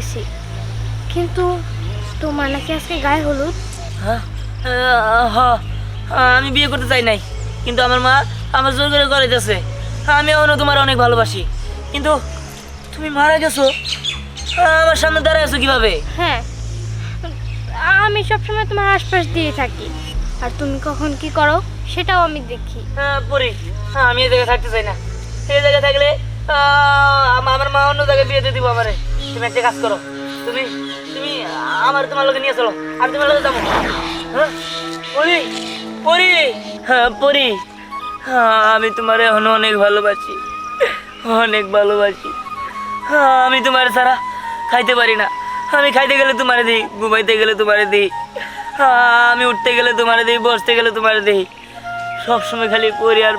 গেছি কিন্তু তোমার নাকি আজকে গায়ে হলুদ? হ্যাঁ আমি বিয়ে করতে চাই নাই। কিন্তু আমার মা আমার জোর করে করাইতেছে আমি এখনও তোমার অনেক ভালোবাসি। কিন্তু তুমি মারা গেছো। আমার সামনে দাঁড়ায় আছো কীভাবে? হ্যাঁ আমি সবসময় তোমার আশপাশ দিয়ে থাকি। আর তুমি কখন কি করো সেটাও আমি দেখি। হ্যাঁ পরি হ্যাঁ, আমি এই জায়গায় থাকতে চাই না। এই জায়গায় থাকলে আমার মা অন্য জায়গায় বিয়ে দিয়ে দিব আমারে। তুমি একটা কাজ করো। তুমি তুমি আমার তোমার লোকে নিয়ে চলো। আর তোমার লোকে যাব। হ্যাঁ? পরি পরি। হ্যাঁ পরি। হ্যাঁ আমি তোমার এখনও অনেক ভালোবাসি। অনেক ভালোবাসি। হ্যাঁ আমি তোমার ছাড়া খাইতে পারি না। আমি খাইতে গেলে তোমারে দিই, ঘুমাইতে গেলে তোমারে দিই। আমি উঠতে গেলে তোমারে দিই, বসতে গেলে তোমারে দিই। সবসময় খালি পড়ি আর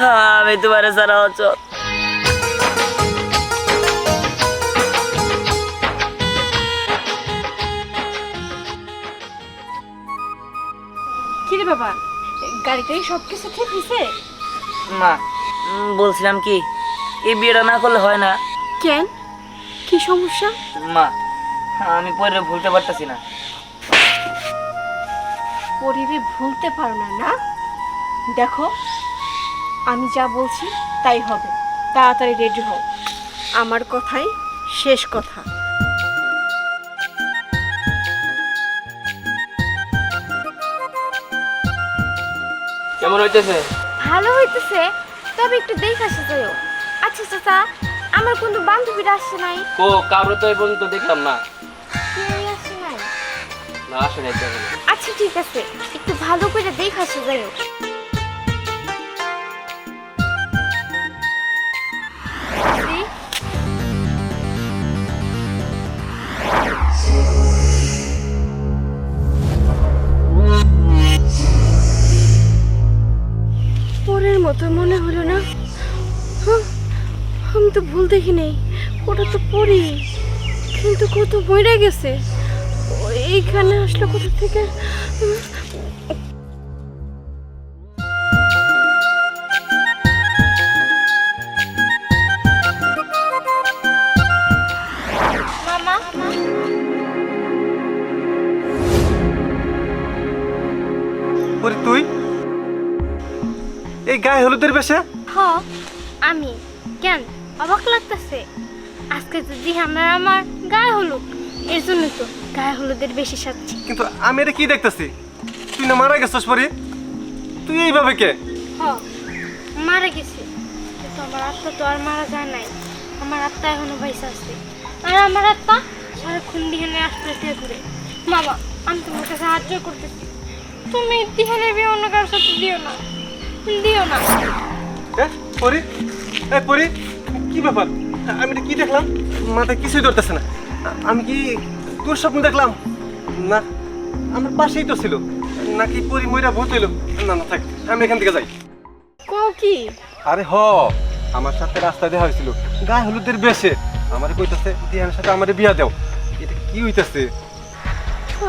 হ্যাঁ আমি তোমার ছাড়া অচল। বাবা গাড়িটাই সব কিছু ঠিক হয়েছে? মা বলছিলাম কি এই বিয়েটা না করলে হয় না। কেন? কি সমস্যা? মা আমি পরে ভুলতে পারতেছি না। পরিবে ভুলতে পারো না না? দেখো আমি যা বলছি তাই হবে। তাড়াতাড়ি রেডি হও। আমার কথাই শেষ কথা। হইতেছে? ভালো হইতেছে তবে একটু দেখে আসে যাও আচ্ছা চাচা আমার কোনো বান্ধবীরা আসছে নাই। ও কারও তো এই তো দেখলাম না। কেউই নাই। না আসে নাই তো আচ্ছা ঠিক আছে। একটু ভালো করে দেখে আসে যাও বইরা গেছে। এইখানে আসলো কোথা থেকে? তুই? এই গায়ে হলুদের বেশে? হ আমি। কেন? অবাক লাগতেছে। আজকে যদি আমার আমার গায়ে হলুদ। এর জন্য তো গায়ে হলুদের বেশি সাজছি কিন্তু আমি এটা কি দেখতেছি? তুই না মারা গেছিস পরে? তুই এইভাবে কে? হ মারা গেছে। কিন্তু আমার আত্মা তো আর মারা যায় নাই। আমার আত্মা এখনও বাইসা আছে। আর আমার আত্মা সারাক্ষণ দিহানে দিয়ে ঘুরে। মামা আমি তোমার কাছে সাহায্য করতেছি। তুমি দিহানের বিয়ে অন্য কারোর সাথে দিও না। দিও না। পরি? পরি কি ব্যাপার? আমি এটা কি দেখলাম? মাথায় কিছুই ধরতেছে না। আমি কি তোর স্বপ্ন দেখলাম? না আমার পাশেই তো ছিল। নাকি পরি ময়রা ভূত হইল? না না থাক আমি এখান থেকে যাই। কো কি? আরে হ আমার সাথে রাস্তায় দেখা হয়েছিল। গায়ে হলুদের বেশে। আমার কইতাছে দিহানের সাথে আমার বিয়া দাও। এটা কি হইতাছে?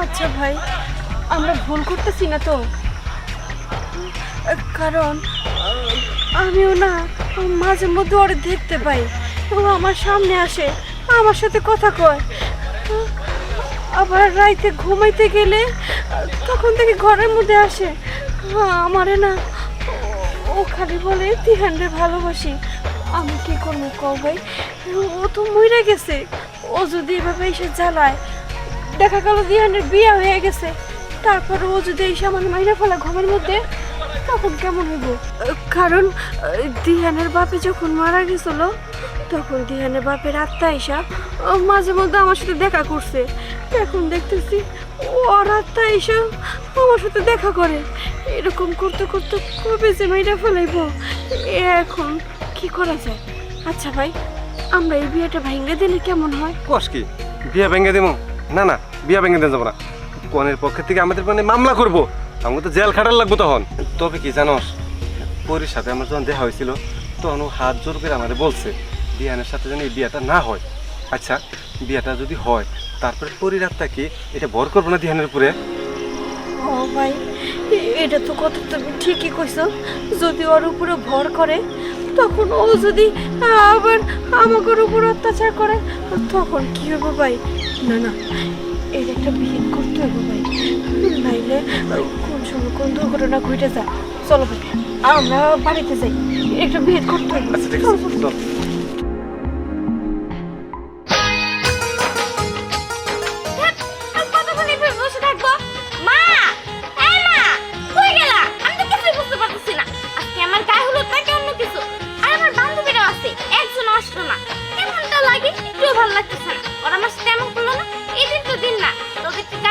আচ্ছা ভাই আমরা ভুল করতেছি না তো? কারণ আমিও না মাঝে মধ্যে ওরে দেখতে পাই ও আমার সামনে আসে। আমার সাথে কথা কয়। আবার রাইতে ঘুমাইতে গেলে তখন থেকে ঘরের মধ্যে আসে। আমারে না ও- খালি বলে তিহানরে ভালোবাসি। আমি কি করব কও ভাই? ও তো মরে গেছে। ও যদি এভাবে এসে জ্বালায়, দেখা গেল দিহানের বিয়ে হয়ে গেছে। তারপর ও যদি এই সামান্য মাইনা ফেলা ঘরের মধ্যে, তখন কেমন হইব? কারণ দিহানের বাপে যখন মারা গেছিল তখন দিহানের বাপের আত্মা এসা মাঝে মধ্যে আমার সাথে দেখা করছে। এখন দেখতেছি ওর আত্মা এসা আমার সাথে দেখা করে। এরকম করতে করতে কবে যে মাইনা ফেলাইব? এখন কি করা যায়? আচ্ছা ভাই, আমরা এই বিয়েটা ভাঙ্গে দিলে কেমন হয়? কস কি? বিয়ে ভেঙে দেবো না না, বিয়ে ভেঙে দিয়ে যাব না। কনের পক্ষ থেকে আমাদের মানে মামলা করব। আমাকে তো জেল খাটার লাগবো তখন। তবে কি জানোস, পরির সাথে আমার যখন দেখা হয়েছিল, তখন হাত জোর করে আমাদের বলছে বিয়ানের সাথে যেন এই বিয়াটা না হয়। আচ্ছা বিয়াটা যদি হয় তারপরে পরির আত্মা কি? এটা ভর করব না ধ্যানের উপরে? ও ভাই এটা তো কথা তুমি ঠিকই কইছো। যদি ওর উপরে ভর করে তখন ও যদি আবার আমাদের উপর অত্যাচার করে তখন কি হবে ভাই? না না এর একটা বিয়ে করতে হবে ভাই। নাইলে কোন সময় কোন দুর্ঘটনা ঘটে যায়? চলো ভাই আমরা বাড়িতে যাই। একটা বিয়ে করতে হবে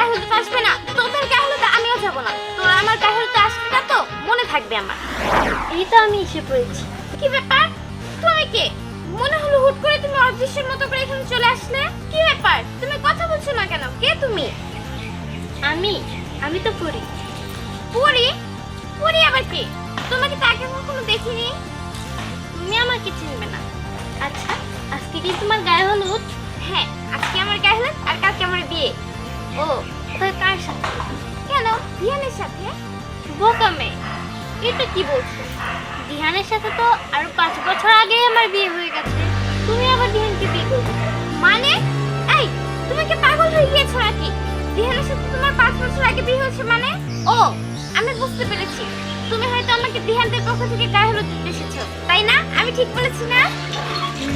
গায়ে আসবে না। তোদের গায়ে আমিও যাব না। তোরা আমার হলুদ আসবে না তো? মনে থাকবে আমার। এই তো আমি এসে পড়েছি। কি ব্যাপার? তুমি কে? মনে হলো হুট করে তুমি অদৃশ্যের মতো করে এখানে চলে আসলে? কি ব্যাপার? তুমি কথা বলছো না কেন? কে তুমি? আমি? আমি তো পড়ি। পড়ি? পড়ি আবার কি? তোমাকে তো আগে কখনো দেখিনি। তুমি আমাকে চিনবে না। আচ্ছা আজকে কি তোমার গায়ে হলুদ? হ্যাঁ আজকে আমার গায়ে হলুদ আর কালকে আমার বিয়ে। ও তো কার সাথে? কেন? ধিয়ানের সাথে? বোকা মেয়ে। এটা কি বলছো? দিহানের সাথে তো আরও পাঁচ বছর আগে আমার বিয়ে হয়ে গেছে। তুমি আবার দিহানকে বিয়ে করবে? মানে? এই, তুমি কি পাগল হয়ে গিয়েছো নাকি? দিহানের সাথে তোমার পাঁচ বছর আগে বিয়ে হয়েছে মানে? ও, আমি বুঝতে পেরেছি। তুমি হয়তো আমাকে দিহানদের পক্ষ থেকে গায়ে হলুদ দিতে এসেছ, তাই না? আমি ঠিক বলেছি না?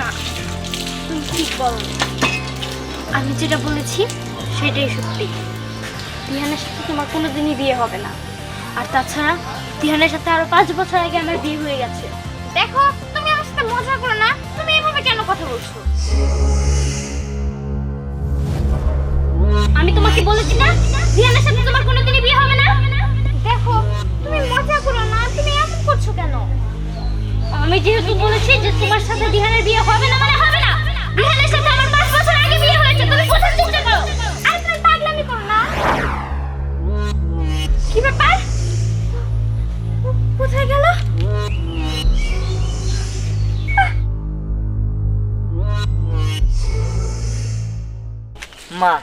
না, তুমি ঠিক বলো আমি যেটা বলেছি সেটাই সত্যি। দিহানের সাথে তোমার কোনোদিনই বিয়ে হবে না। আর তাছাড়া দিহানের সাথে আরও পাঁচ বছর আগে আমার বিয়ে হয়ে গেছে। দেখো, তুমি আমার সাথে মজা করো না। তুমি এভাবে কেন কথা বলছো? আমি তোমাকে বলেছি না দিহানের সাথে তোমার কোনোদিনই বিয়ে হবে না? দেখো, তুমি মজা করো না। তুমি এমন করছ কেন? আমি যেহেতু বলেছি যে তোমার সাথে দিহানের বিয়ে হবে না মানে হবে না। দিহানের সাথে আমার পাঁচ বছর আগে বিয়ে হয়েছে, তুমি বোঝার চেষ্টা কি ব্যাপার? কোথায় গেল? মা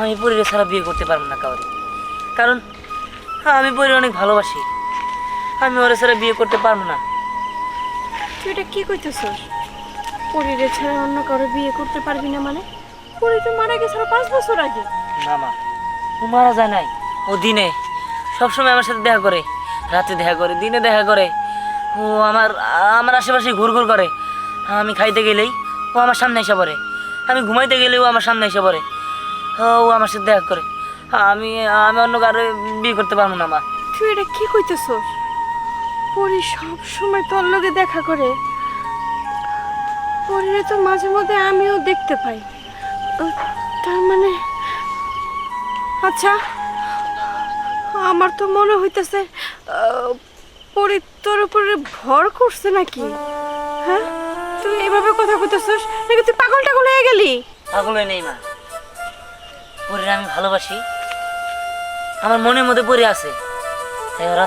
আমি পরিরে ছাড়া বিয়ে করতে পারব না কাউরে। কারণ আমি পরিরে অনেক ভালোবাসি। আমি ওরে ছাড়া বিয়ে করতে পারব না। তুই এটা কি কইতেছস? পরিরে ছাড়া অন্য কারও বিয়ে করতে পারবি না মানে? পরি তো মারা গেছে পাঁচ বছর আগে। না মা ও মারা যায় নাই। ও দিনে। সবসময় আমার সাথে দেখা করে। রাতে দেখা করে, দিনে দেখা করে। ও আমার আমার আশেপাশে ঘুর ঘুর করে। আমি খাইতে গেলেই ও আমার সামনে এসে পড়ে। আমি ঘুমাইতে গেলেও আমার সামনে এসে পড়ে। ও আমার সাথে দেখা করে। আমি আমি অন্য কারও বিয়ে করতে পারব না, মা। তুই এটা কি কইতেছস? পরি সব সময় তোর লগে দেখা করে। পরিরে তো মাঝে মধ্যে আমিও দেখতে পাই। তার মানে আচ্ছা আমার তো মনে হইতেছে আহ, পরি তোর উপরে ভর করছে নাকি? হ্যাঁ? তুই এভাবে কথা কইতেছস নাকি তুই পাগল টাগল হয়ে গেলি? পাগল হয়ে নেই মা। পরিরে আমি ভালোবাসি। আমার মনের মধ্যে পড়ে আছে। তাই ওর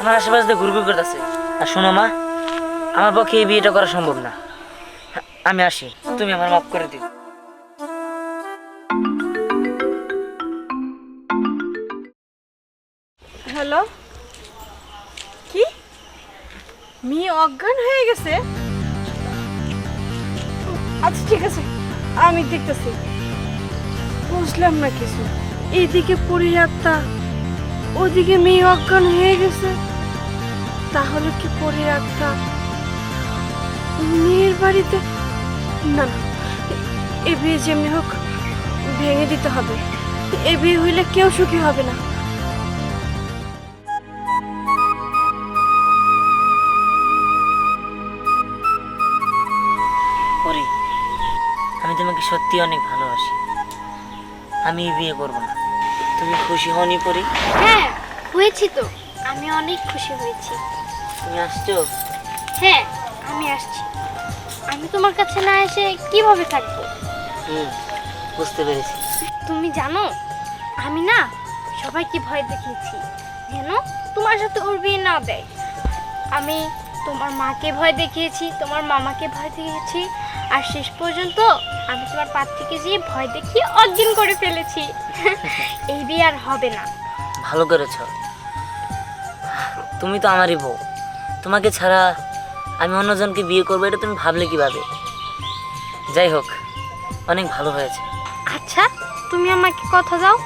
আমার আশেপাশে দিয়ে ঘুরঘুর করতেছে। আর শোনো মা আমার পক্ষে এই বিয়েটা করা সম্ভব না। আমি আসি তুমি আমার মাফ করে দিও। মেয়ে অজ্ঞান হয়ে গেছে। আচ্ছা ঠিক আছে, আমি দেখতেছি। বুঝলাম না কিছু। এইদিকে পরিরাত্তা ওদিকে মেয়ে অজ্ঞান হয়ে গেছে। তাহলে কি পরিরাত্তা মেয়ের বাড়িতে? না না, এ বিয়ে যেমনি হোক, ভেঙে দিতে হবে। এ বিয়ে হইলে কেউ সুখী হবে না। সত্যি অনেক ভালোবাসি। আমি বিয়ে করব না। তুমি খুশি হওনি পরি? হ্যাঁ হয়েছি তো। আমি অনেক খুশি হয়েছি। তুমি আসছো? হ্যাঁ আমি আসছি। আমি তোমার কাছে না এসে কীভাবে থাকব? হুম বুঝতে পেরেছি। তুমি জানো আমি না সবাইকে ভয় দেখিয়েছি যেন তোমার সাথে ওর বিয়ে না দেয়। আমি তোমার মাকে ভয় দেখিয়েছি তোমার মামাকে ভয় দেখিয়েছি আর শেষ পর্যন্ত আমি তোমার পাত থেকে যেয়ে ভয় দেখিয়ে অর্জন করে ফেলেছি। এই বিয়ে আর হবে না। ভালো করেছ। তুমি তো আমারই বউ। তোমাকে ছাড়া আমি অন্যজনকে বিয়ে করব এটা তুমি ভাবলে কীভাবে? যাই হোক অনেক ভালো হয়েছে। আচ্ছা তুমি আমাকে কথা দাও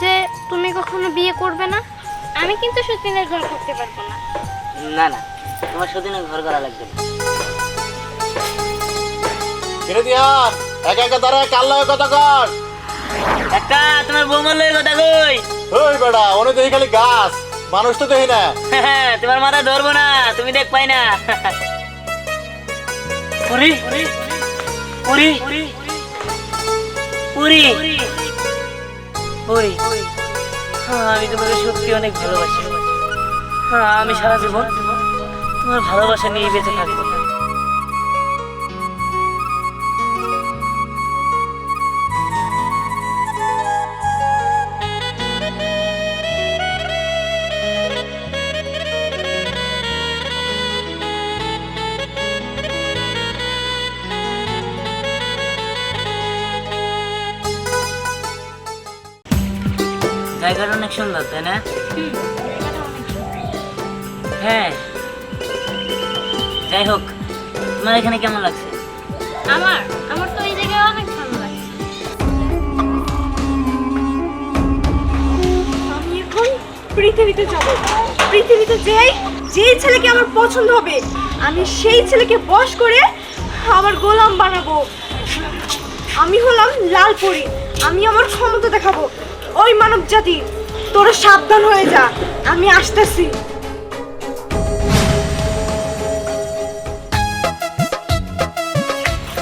যে তুমি কখনো বিয়ে করবে না। আমি কিন্তু সতীনের ঘর করতে পারব না। না না তোমার সেদিনে ঘর করা লাগবে না। কিরে দিহান একা একা তারা কাল্লা কথা কর? একটা তোমার বৌমার কথা কই? ওই বেড়া অনেক দেখি খালি গাছ। মানুষ তো দেখি না। তোমার মাথা ধরবো না তুমি দেখ পাই না। পুরি পুরি পুরি পুরি পুরি আমি তোমাকে সত্যি অনেক ভালোবাসি। হ্যাঁ আমি সারা জীবন তোমার ভালোবাসা নিয়ে বেঁচে থাকব। জায়গাটা অনেক সুন্দর তাই না? হ্যাঁ। যাই হোক তোমার এখানে কেমন লাগছে? আমার? আমার তো এই জায়গায় অনেক ভালো লাগছে। আমি এখন পৃথিবীতে যাব। পৃথিবীতে যেই যেই ছেলেকে আমার পছন্দ হবে আমি সেই ছেলেকে বশ করে আমার গোলাম বানাবো। আমি হলাম লাল পরি। আমি আমার ক্ষমতা দেখাবো। ওই মানব জাতি তোরা সাবধান হয়ে যা আমি আসতেছি।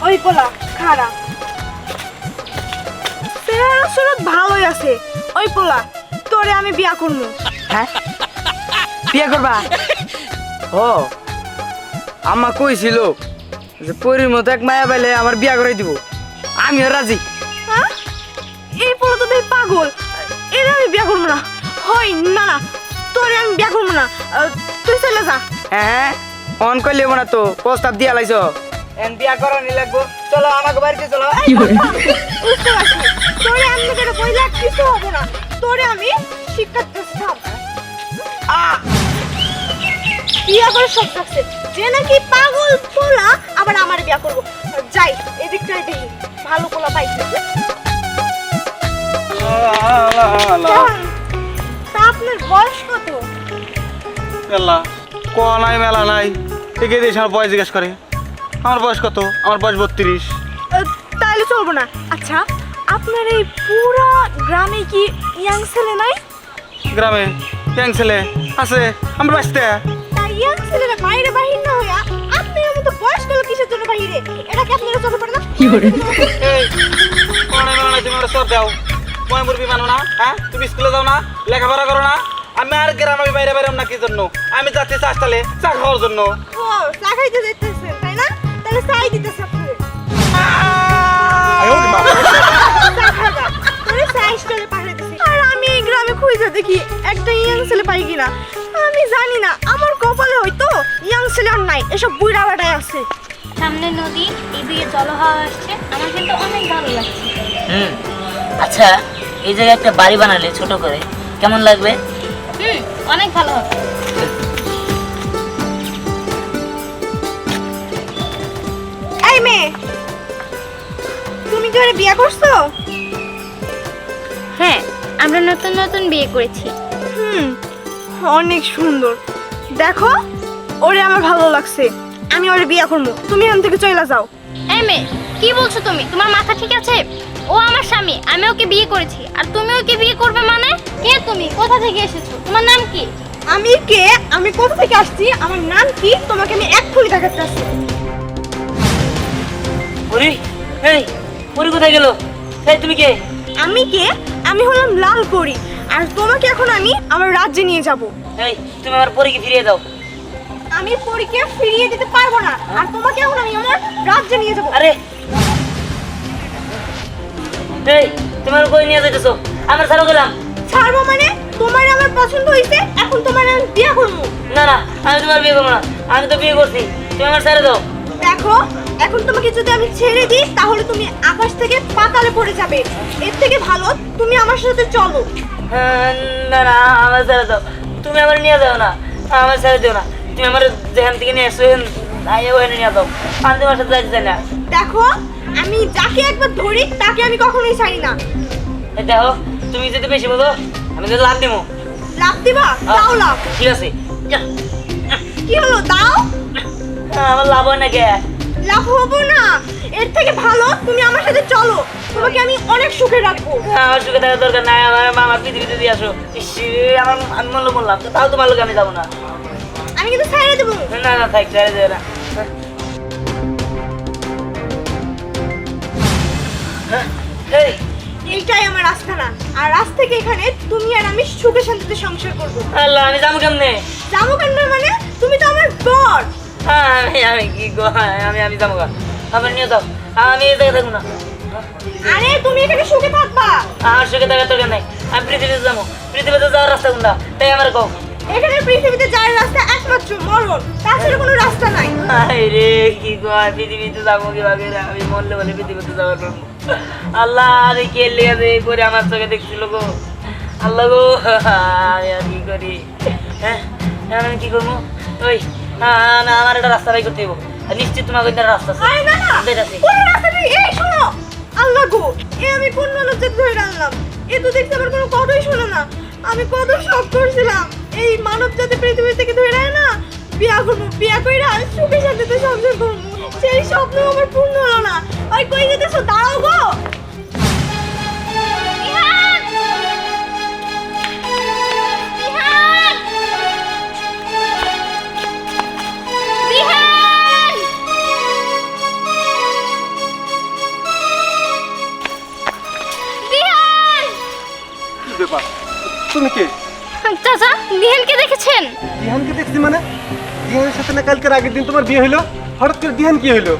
ওই পোলা খারাপ চেহারা সুরত ভালোই আছে। ওই পোলা তোরে আমি বিয়া করব। হ্যাঁ? বিয়ে করবা? ও আম্মা কইছিল যে পরির মতো এক মায়া পাইলে আমার বিয়া করে দিব। আমিও রাজি। পাগল। এর আমি বিয়া করব না। হই না না তোরে আমি বিয়া করব না। তুই চলে যা। হ্যাঁ অন করলে না তো প্রস্তাব দিয়া লাইছ। এন বিয়া করানি লাগবো। চলো আমাকে বাড়িতে চলো। তোরে আমি যেটা কইলা কিছু হব না। তোরে আমি শিক্ষা দিচ্ছিলাম বিয়া করে সব থাকছে যে নাকি পাগল পোলা আবার আমার বিয়া করব। যাই এদিকটাই দেখি ভালো পোলা পাইছি? তা আপনার বয়স কত? মেলা। ক নাই মেলা নাই। এগিয়ে দিয়েছে আমার বয়স জিজ্ঞেস করে। আমার বয়স কত? আমার বয়স বত্রিশ। তাহলে চলবো না। আচ্ছা আপনার এই পুরা গ্রামে কি ইয়াং ছেলে নাই? গ্রামে ব্যাং ছেলে আছে আমরা বাঁচতে। ইয়াং ছেলেরা বাইরে বাহির না হইয়া আপনি মতো বয়স্ক লোক কিসের জন্য বাহিরে? এটা কি আপনার চোখে পড়ে না? ওটা সব দাও। মই মুরবি মানো না হ্যাঁ? তুমি স্কুলে যাও না লেখাপড়া করো না। আমি আর গ্রামে বাইরে বাইরে না কি জন্য? আমি যাচ্ছি চাষতালে চা খাওয়ার জন্য। ও চা খাইতে যাইতেছেন তাই না? তাহলে চাই দিতেছে আর আমি এই গ্রামে খুঁজে দেখি একটা ইয়াং ছেলে পাই কিনা। আমি জানি না আমার কপালে হয়তো ইয়াং ছেলে আর নাই এসব বুড়া বাটাই আছে। সামনে নদী এদিকে জলহাওয়া আসছে আমার কিন্তু অনেক ভালো লাগছে। হুম। আচ্ছা এই জায়গায় একটা বাড়ি বানালে ছোট করে কেমন লাগবে? হুম অনেক ভালো হবে। এই মেয়ে তুমি কি ওরে বিয়ে করছ? হ্যাঁ আমরা নতুন নতুন বিয়ে করেছি। হুম অনেক সুন্দর। দেখো ওরে আমার ভালো লাগছে। আমি ওরে বিয়ে করব। তুমি এখান থেকে চলে যাও। এই মেয়ে কি বলছো তুমি? তোমার মাথা ঠিক আছে? ও আমার স্বামী আমি ওকে বিয়ে করেছি। আর তুমি ওকে বিয়ে করবে মানে? কে তুমি? কোথা থেকে এসেছ? তোমার নাম কি? আমি কে? আমি কোথা থেকে আসছি? আমার নাম কি? তোমাকে আমি এক ফুলি দেখাতে আসছি। পুরি এই পুরি কোথায় গেল? এই তুমি কে? আমি কে? আমি হলাম লাল পরি। আর তোমাকে এখন আমি আমার রাজ্যে নিয়ে যাব। এই তুমি আমার পরীকে ফিরিয়ে দাও। আমি পরীকে ফিরিয়ে দিতে পারব না। আর তোমাকে এখন আমি আমার রাজ্যে নিয়ে যাব। আরে এই তোমার কই নিয়ে যাইতেছো? আমরা ছাড়ো গেলাম। ছাড়বো মানে? তোমার আমার পছন্দ হয়েছে এখন তোমার আমি বিয়ে করব। না না আমি তোমার বিয়ে করব না। আমি তো বিয়ে করছি। তুমি আমার ছেড়ে দাও। দেখো এখন তোমাকে যদি আমি ছেড়ে দিই তাহলে তুমি আকাশ থেকে পাতালে পড়ে যাবে। এর থেকে ভালো তুমি আমার সাথে চলো। হ্যাঁ, না না আমার ছেড়ে দাও। তুমি আমার নিয়ে যাও না। আমার ছেড়ে দিও না। তুমি আমার যেখান থেকে নিয়ে এসো আইয়া ওখানে নিয়ে যাও। আমি তোমার সাথে যাইতে না। দেখো আমি যাকে একবার ধরি তাকে আমি কখনোই ছাড়ি না। দেখো তুমি যদি বেশি বোঝো আমি যদি লাভ দিবো লাভ দিবা? দাও লাভ ঠিক আছে। কি হলো দাও? হ্যাঁ, আমার লাভ হয় না কে লাভ হব না? এর থেকে ভালো তুমি আমার সাথে চলো। তোমাকে আমি অনেক সুখে রাখব। আমার সুখে থাকার দরকার নাই। আমার মামা পৃথিবীতে দিয়ে আসো। আমার আমি মনে বললাম তাও তোমার লোক আমি যাব না। আমি কিন্তু ছেড়ে দেবো। না না থাক ছেড়ে দেবে না। এই, এইটাই আমার রাস্তা না। আর রাস্তা থেকে এখানে তুমি আর আমি সুখে শান্তিতে সংসার করব। আল্লাহ আমি যাব কেমনে? যাব কেন মানে? তুমি তো আমার বর হ্যাঁ, আমি আমি কি গো হ্যাঁ, আমি আমি যাব গা। আমার নিয়ে যাও। আমি এই জায়গায় থাকব না। আরে তুমি এখানে সুখে থাকবা। আমার সুখে থাকার দরকার নাই। আমি পৃথিবীতে যাব। পৃথিবীতে যাওয়ার রাস্তা কোনটা? তাই আমার কও এখানে পৃথিবীতে যাওয়ার রাস্তা একমাত্র মরণ। তাছাড়া কোনো রাস্তা নাই। হায় রে কি গো আর পৃথিবীতে যাব কীভাবে রে? আমি মরলে বলে পৃথিবীতে যাওয়ার পারব। আল্লাহ আরে কে লেগে করে আমার চোখে দেখছিল গো? আল্লাহ গো আমি আর কি করি? হ্যাঁ আমি কি করব? ওই হ্যাঁ, না আমার একটা রাস্তা বাই করতে হইব। নিশ্চিত তোমার ওইটা রাস্তা আছে। না না দেখতেছি রাস্তা নেই। এই শোনো আল্লাহ গো এ আমি কোন মানুষ ধরে আনলাম এ তো দেখছি আমার কোনো কথাই শোনে না। আমি কত শখ করছিলাম এই মানব জাতি পৃথিবী থেকে ধরে না বিয়া করব বিয়া কইরা সুখে শান্তিতে সংসার করব সেই স্বপ্ন আমার পূর্ণ হলো না ওই কই যেতেছো দাঁড়াও গো বিহান! বিহান! বিহান! বিহান! কি ব্যাপার তুমি কে চাচা বিহানকে দেখেছেন দিহানকে দেখছি মানে দিহানের সাথে না কালকের আগের দিন তোমার বিয়ে হলো হঠাৎ করে দিহান কি হলো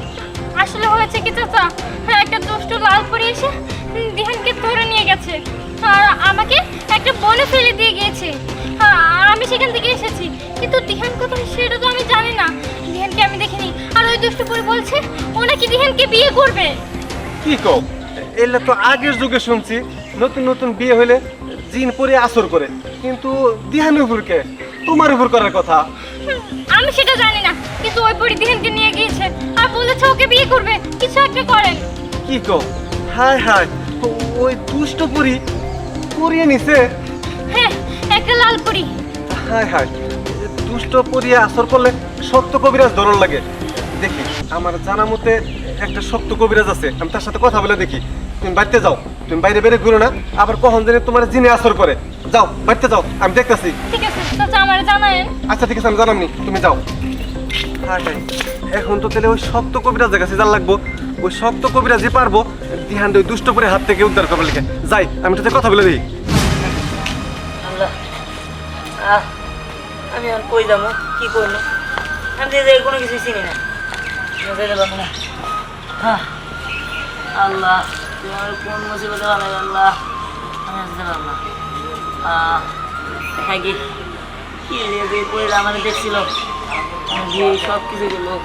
আসলে হয়েছে কি চাচা? হ্যাঁ, একটা দুষ্ট লাল পরি এসে দিহানকে ধরে নিয়ে গেছে। আর আমাকে একটা বনে ফেলে দিয়ে গিয়েছে। আর আমি সেখান থেকে এসেছি। কিন্তু দিহান কোথায় সেটা তো আমি জানি না। দিহানকে আমি দেখিনি। আর ওই দুষ্ট পরি বলছে ও নাকি দিহানকে বিয়ে করবে। কি কও? এলে তো আগের যুগে শুনছি নতুন নতুন বিয়ে হলে জিন পরে আসর করে। কিন্তু দিহানের উপর কে? তোমার উপর করার কথা। আমি সেটা জানি না কিন্তু ওই পরি দিহানকে নিয়ে গিয়েছে। আর বলেছে ওকে বিয়ে করবে কিছু একটা করেন কি কও হায় হায় ওই দুষ্ট পুরি করিয়ে নিছে? হ্যাঁ একটা লাল পরি হায় হায় দুষ্ট পরিয়ে আসর করলে শক্ত কবিরাজ ধরন লাগে। দেখি আমার জানা মতে একটা শক্ত কবিরাজ আছে আমি তার সাথে কথা বলে দেখি। তুমি বাড়িতে যাও তুমি বাইরে বেরে ঘুরো না আবার কখন জানি তোমার জিনে আসর করে। যাও বাড়িতে যাও আমি দেখতেছি। ঠিক আছে চাচা আমার জানায়েন আচ্ছা ঠিক আছে আমি জানামনি তুমি যাও। হায় হায় এখন তো তাহলে ওই শক্ত কবিরাজের কাছে যার লাগবো। ওই শক্ত কবিরাজই পারব দিহান ওই দুষ্ট করে হাত থেকে উদ্ধার করবে লিখে যাই আমি তাতে কথা বলে দিই। আহ, আমি আর কই যাব? কি করব? আমি তো কোনো কিছু চিনি না। হ্যাঁ আল্লাহ তুমি আমার কোন মুসিবতে আল্লাহ? আমি আর যেতে পারব না আহ, কি কি লেগে পড়ে আমার দেখছিল? আমি গিয়ে সব কিছু গেলো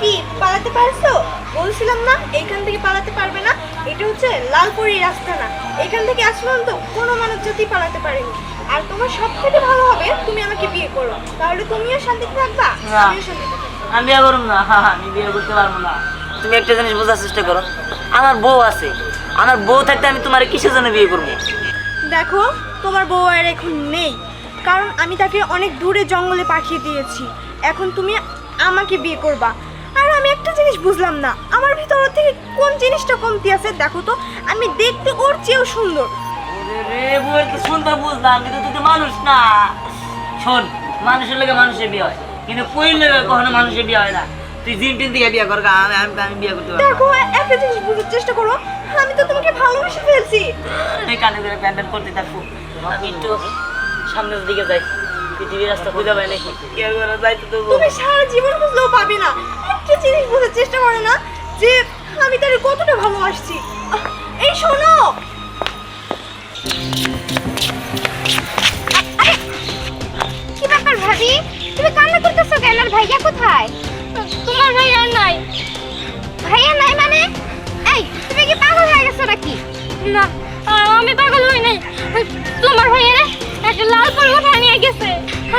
কি পালাতে পারছ? বলছিলাম না এখান থেকে পালাতে পারবে না। এটা হচ্ছে লালপুরি রাস্তা না। এখান থেকে পর্যন্ত কোনো মানুষ জাতি পালাতে পারেনি। আর তোমার সব থেকে ভালো হবে তুমি আমাকে বিয়ে করো। তাহলে তুমিও শান্তিতে থাকবা না। আমিও শান্তিতে আমি বিয়ে করব না। আমি বিয়ে করতে পারব না। তুমি একটা জিনিস বোঝার চেষ্টা করো। আমার বউ আছে। আমার বউ থাকতে আমি তোমার কিসের জন্য বিয়ে করব? দেখো তোমার বউ আর এখন নেই। কারণ আমি তাকে অনেক দূরে জঙ্গলে পাঠিয়ে দিয়েছি। এখন তুমি আমাকে বিয়ে করবা। আর আমি একটা জিনিস বুঝলাম না আমার ভিতর থেকে কোন জিনিসটা কমতি আছে দেখো তো আমি দেখতে ওর চেয়েও সুন্দর। রে বউয়ের তো সুন্দর বুঝলাম কিন্তু তুই তো মানুষ না। শোন মানুষের লেগে মানুষের বিয়ে হয় কিন্তু পইল লেগে কখনো মানুষের বিয়ে হয় না। তুই জিন টিন দিয়ে বিয়ে কর আমি আমি আমি বিয়ে করতে পারব দেখো একটা জিনিস বুঝার চেষ্টা করো আমি তো তোমাকে ভালোবেসে ফেলছি। কানে ধরে প্যান্ট করতে থাকব। আমি সামনের দিকে যাই। পৃথিবীর রাস্তা খুঁজে পাই নাকি কি করা যাইতে দেবো? তুমি সারা জীবন বুঝলেও পাবি না। একটা জিনিস বোঝার চেষ্টা করো না যে আমি তার কতটা ভালোবাসছি। এই শোনো। কি ব্যাপার ভাবি? তুমি কান্না করতেছো কেন? আর ভাইয়া কোথায়? তোমার ভাই আর নাই। ভাইয়া নাই মানে? এই তুমি কি পাগল হয়ে গেছো নাকি? না আমি পাগল হই নাই। তোমার ভাইয়ারে একটা লাল পরিবর্তন নিয়ে গেছে।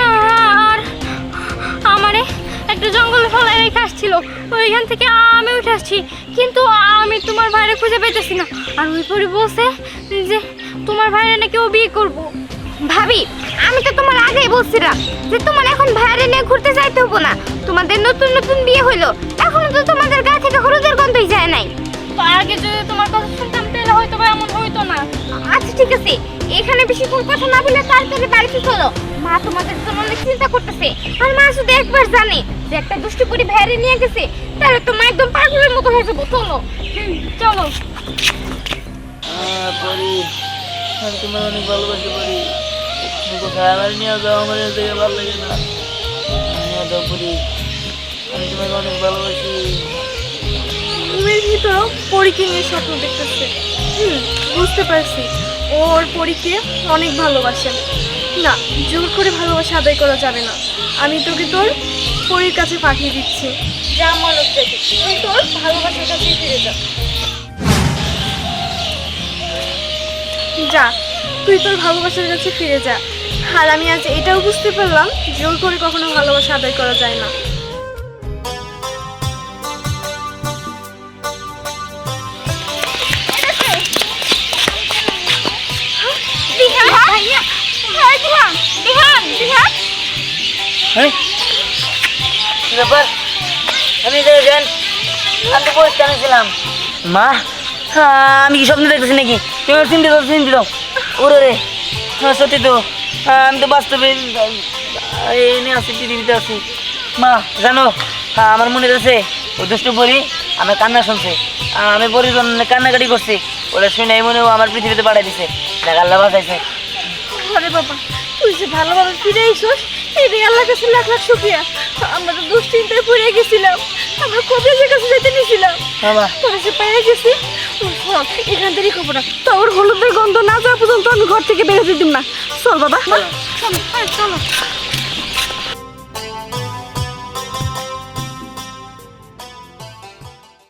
আর আমারে একটা জঙ্গলে ফলাই রেখে আসছিল। ওইখান থেকে আমি উঠে আসছি কিন্তু আমি তোমার ভাইরে খুঁজে পেতেছি না। আর ওই পরি বলছে যে তোমার ভাইরে নাকি ও বিয়ে করব। ভাবি আমি তো তোমার আগেই বলছিলাম যে তোমার এখন ভাইরে নিয়ে ঘুরতে যাইতে হব না। তোমাদের নতুন নতুন বিয়ে হইল। এখনও তো তোমাদের গা থেকে হলুদের গন্ধই যায় নাই। আগে যদি তোমার কথা শুনতাম তাহলে হয়তো বা এমন হইতো না। আচ্ছা ঠিক আছে। এখানে বেশিক্ষণ কথা না বলে তাড়াতাড়ি বাড়িতে চলো। মা তোমাদের জন্য অনেক চিন্তা করতেছে। আর মা শুধু একবার জানে যে একটা দুষ্টু করে ভাইরে নিয়ে গেছে তাহলে তো মা একদম পাগলের মতো হয়ে যাব। চলো। চলো। পরি। আমি তোমার অনেক ভালোবাসি পরি। কোথায় আমার নিয়ে যাও আমার এর থেকে ভালো লাগে না। নিয়ে যাও পরি। আমি তোমাকে অনেক ভালোবাসি। ঘুমের ভিতরেও পরীকে নিয়ে স্বপ্ন দেখতেছে। হুম বুঝতে পারছি। ওর পরীকে অনেক ভালোবাসে। না, জোর করে ভালোবাসা আদায় করা যাবে না। আমি তোকে তোর পরীর কাছে পাঠিয়ে দিচ্ছি। যা মানব দেখে তুই তোর ভালোবাসার কাছে ফিরে যা। যা, তুই তোর ভালোবাসার কাছে ফিরে যা। আর আমি আজ এটাও বুঝতে পারলাম, জোর করে কখনো ভালোবাসা আদায় করা যায় না। হ্যাঁ? ব্যাপার আমি যান আমি তো পরিষ্কার ছিলাম মা? হ্যাঁ, আমি কি স্বপ্ন দেখতেছি নাকি? তুমি চিন্তা দাও চিন্তা দাও ওরে রে হ্যাঁ সত্যি তো। হ্যাঁ, আমি তো বাস্তবে এনে আছি পৃথিবীতে আছি। মা জানো হ্যাঁ, আমার মনে আছে ও দুষ্ট পরি আমার কান্না শুনছে। আমি পরির জন্য কান্নাকাটি করছি। ওরা শুনে মনে ও আমার পৃথিবীতে পাঠাই দিছে। দেখ আল্লাহ বাঁচাইছে। আরে বাবা তুই যে ভালোভাবে ফিরে এসোস এটাই আল্লাহ কাছে লাখ লাখ শুকিয়া আমরা তো দুশ্চিন্তায় পড়ে গেছিলাম। আমরা কবিরাজের কাছে যেতে নিয়েছিলাম বাবা। তোরা পেয়ে গেছি ওর এখান থেকে খবর না। তোর হলুদের গন্ধ না যাওয়া পর্যন্ত আমি ঘর থেকে বেরোতে দিম না। চল বাবা। চলো। চলো।